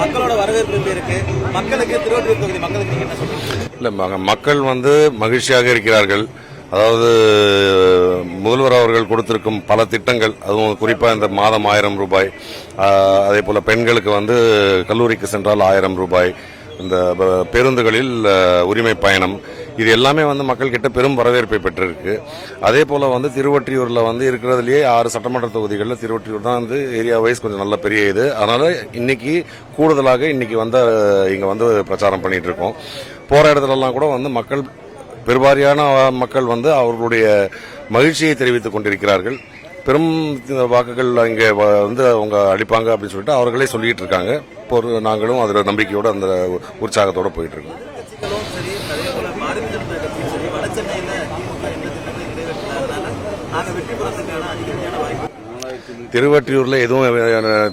மக்களோட வரவேற்பு எப்படி இருக்கு? மக்களுக்கு திருவள்ளூர் தொகுதி மக்களுக்கு நீங்க என்ன சொல்றீங்க? இல்லை மக்கள் வந்து மகிழ்ச்சியாக இருக்கிறார்கள். அதாவது முதல்வர் அவர்கள் கொடுத்திருக்கும் பல திட்டங்கள் அதுவும் குறிப்பாக இந்த மாதம் ஆயிரம் ரூபாய் அதே போல் பெண்களுக்கு வந்து கல்லூரிக்கு சென்றால் ஆயிரம் ரூபாய் இந்த பேருந்துகளில் உரிமை பயணம் இது எல்லாமே வந்து மக்கள்கிட்ட பெரும் வரவேற்பை பெற்றிருக்கு. அதே போல வந்து திருவொற்றியூரில் வந்து இருக்கிறதுலயே ஆறு சட்டமன்ற தொகுதிகளில் திருவொற்றியூர் தான் வந்து ஏரியா வைஸ் கொஞ்சம் நல்ல பெரிய இது. அதனால இன்னைக்கு கூடுதலாக இன்னைக்கு வந்து இங்கே இங்க வந்து பிரச்சாரம் பண்ணிட்டு இருக்கோம். போற இடத்துலலாம் கூட வந்து மக்கள் பெருவாரியான மக்கள் வந்து அவர்களுடைய மகிழ்ச்சியை தெரிவித்துக் கொண்டிருக்கிறார்கள். பெரும் வாக்குகள் இங்கே வ- வந்து அவங்க அளிப்பாங்க அப்படின்னு சொல்லிட்டு அவர்களே சொல்லிட்டு இருக்காங்க. நாங்களும் அதில் நம்பிக்கையோடு அந்த உற்சாகத்தோடு போயிட்டு இருக்கோம். கட்சிகளும் சரி அதே போல பாரதிய ஜனதா கட்சியும் சரி வட சென்னையில திமுக எந்த திட்டத்தை நிறைவேற்றினால நாங்க வெற்றி பெறதுக்கான அதிகமான வாய்ப்பு திருவற்றியூரில் எதுவும்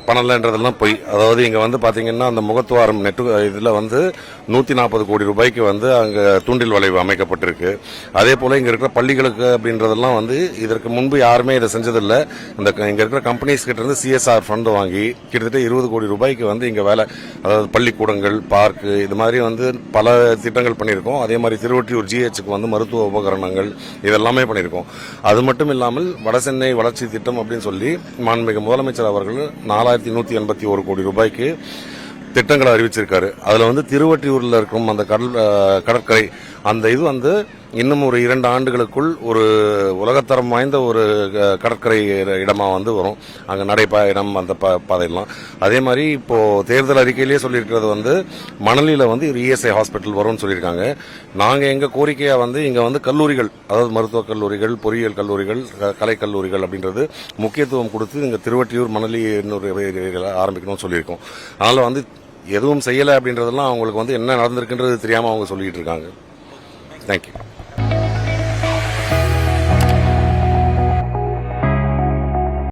பண்ணலைன்றதெல்லாம் பொய். அதாவது இங்கே வந்து பார்த்தீங்கன்னா அந்த முகத்துவாரம் நெட்டு இதில் வந்து நூற்றி நாற்பது கோடி ரூபாய்க்கு வந்து அங்கே தூண்டில் வளைவு அமைக்கப்பட்டிருக்கு. அதே போல் இங்கே இருக்கிற பள்ளிகளுக்கு அப்படின்றதெல்லாம் வந்து இதற்கு முன்பு யாருமே இதை செஞ்சதில்லை. இந்த க- இருக்கிற கம்பெனிஸ் கிட்டேருந்து சிஎஸ்ஆர் ஃபண்டு வாங்கி கிட்டத்தட்ட இருபது கோடி ரூபாய்க்கு வந்து இங்கே வேலை அதாவது பள்ளிக்கூடங்கள் பார்க்கு இது மாதிரி வந்து பல திட்டங்கள் பண்ணியிருக்கோம். அதே மாதிரி திருவொற்றியூர் ஜிஹெச்சுக்கு வந்து மருத்துவ உபகரணங்கள் இதெல்லாமே பண்ணியிருக்கோம். அது மட்டும் இல்லாமல் வடசென்னை வளர்ச்சி திட்டம் அப்படின்னு சொல்லி மாண்புமிகு முதலமைச்சர் அவர்கள் நாலாயிரத்தி நூற்றி எண்பத்தி ஒரு கோடி ரூபாய்க்கு திட்டங்களை அறிவிச்சிருக்காரு. அதில் வந்து திருவற்றியூரில் இருக்கும் அந்த கடல் கடற்கரை அந்த இது வந்து இன்னும் ஒரு இரண்டு ஆண்டுகளுக்குள் ஒரு உலகத்தரம் வாய்ந்த ஒரு கடற்கரை இடமா வந்து வரும். அங்க நடைப்பயணம் அந்த ப- பாதையெல்லாம். அதே மாதிரி இப்போ தேர்தல் அறிக்கையிலேயே சொல்லியிருக்கிறது வந்து மணலியில் வந்து இஎஸ்ஐ ஹாஸ்பிட்டல் வரும்னு சொல்லியிருக்காங்க. நாங்க எங்க கோரிக்கையா வந்து இங்க வந்து கல்லூரிகள் அதாவது மருத்துவக் கல்லூரிகள் பொறியியல் கல்லூரிகள் க- கல்லூரிகள் அப்படின்றது முக்கியத்துவம் கொடுத்து இங்க திருவட்டியூர் மணலி இன்னொரு ஆரம்பிக்கணும்னு சொல்லியிருக்கோம். அதனால வந்து எதுவும் செய்யலை அப்படின்றதெல்லாம் அவங்களுக்கு வந்து என்ன நடந்திருக்குன்றது தெரியாம அவங்க சொல்லிட்டு இருக்காங்க. Thank you.